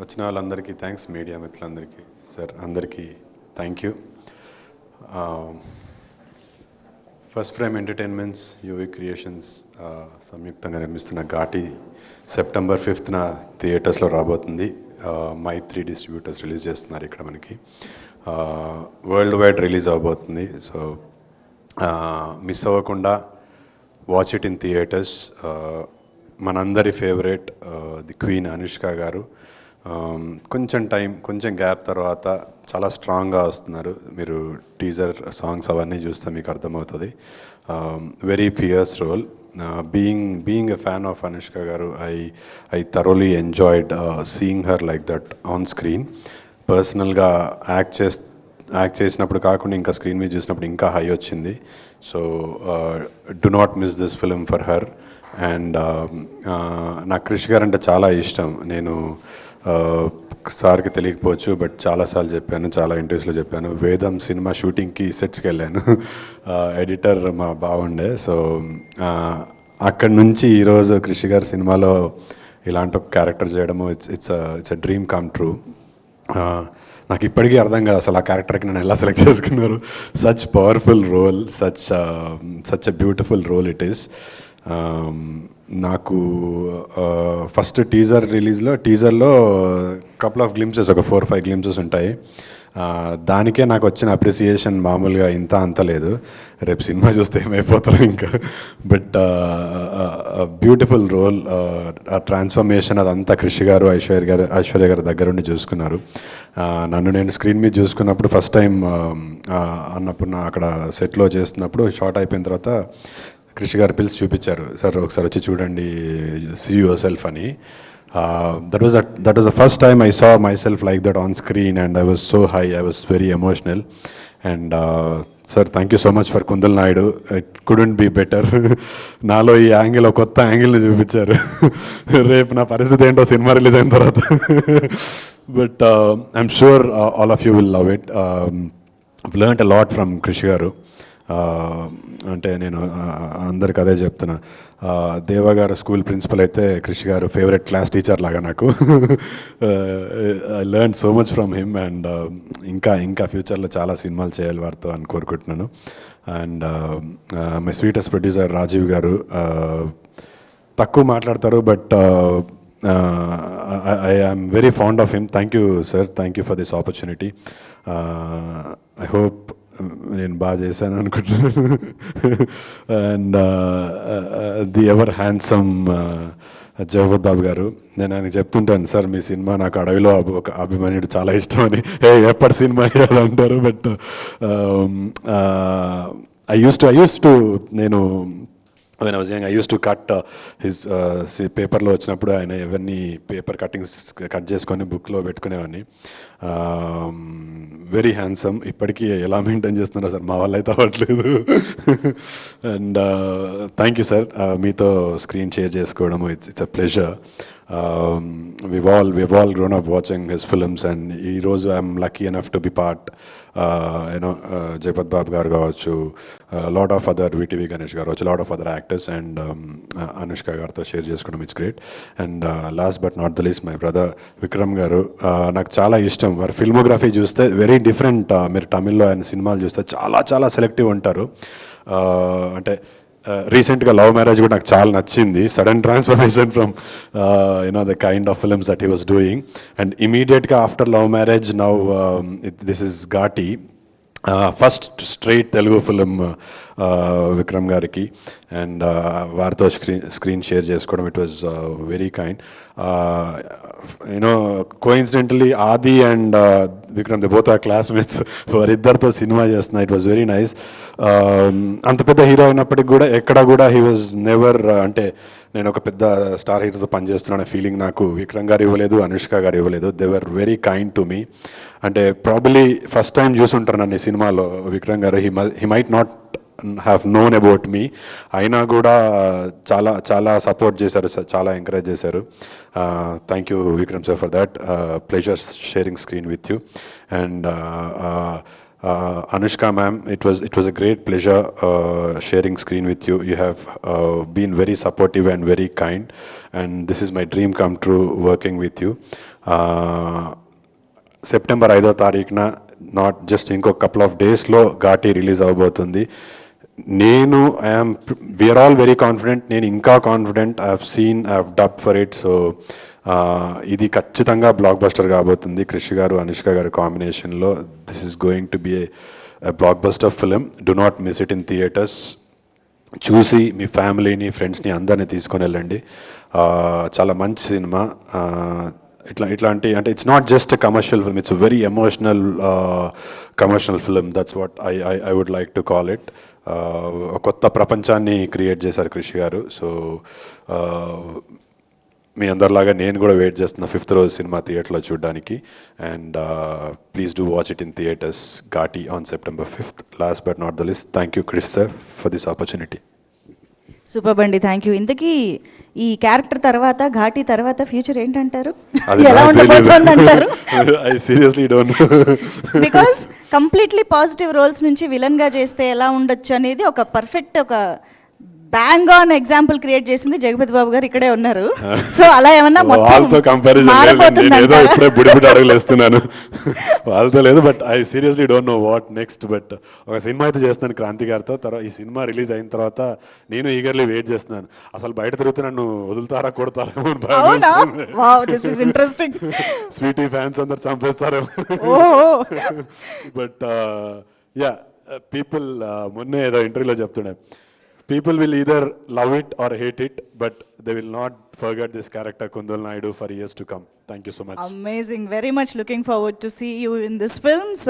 వచ్చిన వాళ్ళందరికీ thanks media మిత్రులందరికీ. సార్ అందరికీ thank you first frame entertainments UV creations సంయుక్తంగా నిర్మిస్తున్న ఘాటి సెప్టెంబర్ ఫిఫ్త్న థియేటర్స్లో రాబోతుంది. మైత్రి డిస్ట్రిబ్యూటర్స్ రిలీజ్ చేస్తున్నారు ఇక్కడ మనకి. వరల్డ్ వైడ్ రిలీజ్ అవబోతుంది. సో మిస్ అవ్వకుండా వాచ్ ఇట్ ఇన్ థియేటర్స్ మనందరి favourite the queen Anushka garu. Um, కొంచెం టైం కొంచెం గ్యాప్ తర్వాత చాలా స్ట్రాంగ్గా వస్తున్నారు. మీరు టీజర్ సాంగ్స్ అవన్నీ చూస్తే మీకు అర్థమవుతుంది. Very fierce role being being a fan of Anushka garu I I thoroughly enjoyed seeing her like that on screen పర్సనల్గా యాక్ట్ చేస్ యాక్ట్ చేసినప్పుడు కాకుండా ఇంకా స్క్రీన్ మీద చూసినప్పుడు ఇంకా హై వచ్చింది. So do not miss this film for her and నాకు క్రిష్ గారు అంటే చాలా ఇష్టం. నేను సార్కి తెలియకపోవచ్చు బట్ చాలాసార్లు చెప్పాను చాలా ఇంటర్వ్యూస్లో చెప్పాను. వేదం సినిమా షూటింగ్కి సెట్స్కి వెళ్ళాను. ఎడిటర్ మా బాగుండే సో అక్కడి నుంచి ఈరోజు కృషి గారి సినిమాలో ఇలాంటి ఒక క్యారెక్టర్ చేయడము it's it's it's a dream come true. నాకు ఇప్పటికీ అర్థం కాదు అసలు ఆ క్యారెక్టర్కి నన్ను ఎలా సెలెక్ట్ చేసుకున్నారు. Such powerful role such such a beautiful role it is. నాకు ఫస్ట్ టీజర్ రిలీజ్లో టీజర్లో కపుల్ ఆఫ్ గ్లిమ్సెస్ ఒక ఫోర్ ఫైవ్ గ్లిమ్సెస్ ఉంటాయి. దానికే నాకు వచ్చిన అప్రిసియేషన్ మామూలుగా ఇంత అంత లేదు. రేపు సినిమా చూస్తే ఏమైపోతారో ఇంకా. బట్ బ్యూటిఫుల్ రోల్ ఆ ట్రాన్స్ఫర్మేషన్ అదంతా కృషి గారు ఐశ్వర్య గారు ఐశ్వర్య గారి దగ్గరుండి చూసుకున్నారు. నన్ను నేను స్క్రీన్ మీద చూసుకున్నప్పుడు ఫస్ట్ టైం అన్నప్పుడు నా అక్కడ సెట్లో చేస్తున్నప్పుడు షార్ట్ అయిపోయిన తర్వాత కృషి గారు పిలిచి చూపించారు. సార్ ఒకసారి వచ్చి చూడండి సీ యువర్ సెల్ఫ్ అని. That was that was the first time I saw myself like that on screen and I was so high I was very emotional and sir thank you so much for Kundal Naidu it couldn't be better నాలో ఈ angle కొత్త యాంగిల్ని చూపించారు. రేపు నా పరిస్థితి ఏంటో cinema release అయిన తర్వాత. But I'm sure all of you will love it learn a lot from Krish garu. అంటే నేను అందరికి అదే చెప్తున్నా. దేవగారు స్కూల్ ప్రిన్సిపల్ అయితే క్రిష్ గారు ఫేవరెట్ క్లాస్ టీచర్ లాగా నాకు. I learn so much from him and ఇంకా ఇంకా ఫ్యూచర్లో చాలా సినిమాలు చేయాలి వారితో అని కోరుకుంటున్నాను. And my sweetest producer Rajeev garu తక్కువ మాట్లాడతారు but I I'm very fond of him. Thank you sir. Thank you for this opportunity. I hope నేను బాగా చేశాను అనుకుంటున్నాను. And the ever handsome Jawahar Babu garu నేను ఆయనకు చెప్తుంటాను సార్ మీ cinema నాకు అడవిలో ఒక అభిమన్యుడు చాలా ఇష్టం అని. ఏ ఎప్పటి సినిమా అని అంటారు. But I used to I used to నేను when I was young I used to cut his పేపర్లో వచ్చినప్పుడు ఆయన ఎవరిని పేపర్ కటింగ్స్ కట్ చేసుకొని బుక్లో పెట్టుకునేవాడిని. వెరీ హ్యాండ్సమ్ ఇప్పటికీ ఎలా మెయింటైన్ చేస్తున్నారో సార్ మా వాళ్ళు అయితే అవ్వట్లేదు అండ్ థ్యాంక్ యూ సార్ మీతో స్క్రీన్ షేర్ చేసుకోవడం it's it's a pleasure we've all we've all grown up watching his films and ఈరోజు I'm lucky enough to be part you know Jagapathi Babu garu కావచ్చు lot of other VTV Ganesh garu కావచ్చు lot of other actors and Anushka గారితో share చేసుకోవడం it's great and last but not the least my brother Vikram garu నాకు చాలా ఇష్టం. వారి filmography చూస్తే very different మీరు తమిళ్ళో ఆయన సినిమాలు చూస్తే చాలా చాలా సెలెక్టివ్ ఉంటారు. అంటే రీసెంట్గా లవ్ మ్యారేజ్ కూడా నాకు చాలా నచ్చింది. Sudden transformation from you know the kind of films that he was doing and ఇమీడియట్గా after love marriage now this is Ghaati first straight Telugu film Vikram గారికి. అండ్ వారితో స్క్రీన్ స్క్రీన్ షేర్ చేసుకోవడం it was very kind you know coincidentally Aadi and Vikram the both are classmates వారిద్దరితో సినిమా చేస్తున్నా. It was very nice అంత పెద్ద hero అయినప్పటికి కూడా ఎక్కడ కూడా హీ వాజ్ నెవర్ అంటే నేను ఒక పెద్ద స్టార్ హీరోతో పనిచేస్తున్నాను ఫీలింగ్ నాకు విక్రమ్ గారు ఇవ్వలేదు అనుష్క గారు ఇవ్వలేదు. They were very kind to me అంటే ప్రాబలీ ఫస్ట్ టైం చూసుంటారు నన్ను ఈ సినిమాలో Vikram garu. He he might not have known about me అయినా కూడా చాలా చాలా సపోర్ట్ చేశారు సార్ చాలా ఎంకరేజ్ చేశారు. Thank you Vikram sir for that pleasure sharing screen with you and Anushka ma'am it was it was a great pleasure sharing screen with you you have been very supportive and very kind and this is my dream come true working with you September ఐదో తారీఖున not just ఇంకో couple of డేస్లో Ghaati release అవబోతుంది. నేను I'm we're all very confident నేను ఇంకా confident I seen I dub for it so ఇది ఖచ్చితంగా బ్లాక్ బస్టర్ కాబోతుంది. కృషి గారు అనుష్క గారి కాంబినేషన్లో this is going to be a blockbuster film do not miss it in theatres చూసి మీ ఫ్యామిలీని ఫ్రెండ్స్ని అందరినీ తీసుకొని వెళ్ళండి. చాలా మంచి సినిమా. ఇట్లా ఇట్లాంటి అంటే it's not just commercial film it's very emotional commercial film that's what I I I would like to call it కొత్త ప్రపంచాన్ని క్రియేట్ చేశారు కృషి గారు. సో మీ అందరిలాగా నేను కూడా వెయిట్ చేస్తున్నా ఫిఫ్త్ రోజు సినిమా థియేటర్లో చూడడానికి. And please do watch it in theatres Ghaati on September fifth. Last but not the least thank you Krish sir for this opportunity. Super అండి థ్యాంక్ యూ. ఇంతకీ ఈ క్యారెక్టర్ తర్వాత ఘాటి తర్వాత ఫ్యూచర్ ఏంటంటారు? ఎలా ఉండబోతోంది అంటారు I seriously don't because completely positive roles నుంచి విలన్గా చేస్తే ఎలా ఉండొచ్చు అనేది ఒక పర్ఫెక్ట్ ఒక బ్యాంగ్ ఆన్ ఎగ్జాంపుల్ క్రియేట్ చేసింది జగపతి బాబు గారు ఇక్కడే ఉన్నారు. సో అలా ఏమన్నా వాళ్ళతో కంపారిజన్ ఏదో? ఇప్పుడే బుడిబుడి వేస్తున్నాను. వాళ్ళతో లేదు but I seriously don't know what next but ఒక సినిమా అయితే చేస్తున్నాను క్రాంతి గారితో. తర్వాత ఈ సినిమా రిలీజ్ అయిన తర్వాత నేను ఈగర్లీ వెయిట్ చేస్తున్నాను. అసలు బయట తిరుగుతూ నన్ను వదులుతారా కొడతారేమో ఇంట్రెస్టింగ్ స్వీటీ ఫ్యాన్స్ అందరు చంపేస్తారేమో. బట్ యా పీపుల్ మొన్నే ఏదో ఇంటర్వ్యూలో చెప్తుండే. People will either love it or hate it but they will not forget this character Kundal Naidu for years to come thank you so much amazing very much looking forward to see you in this film so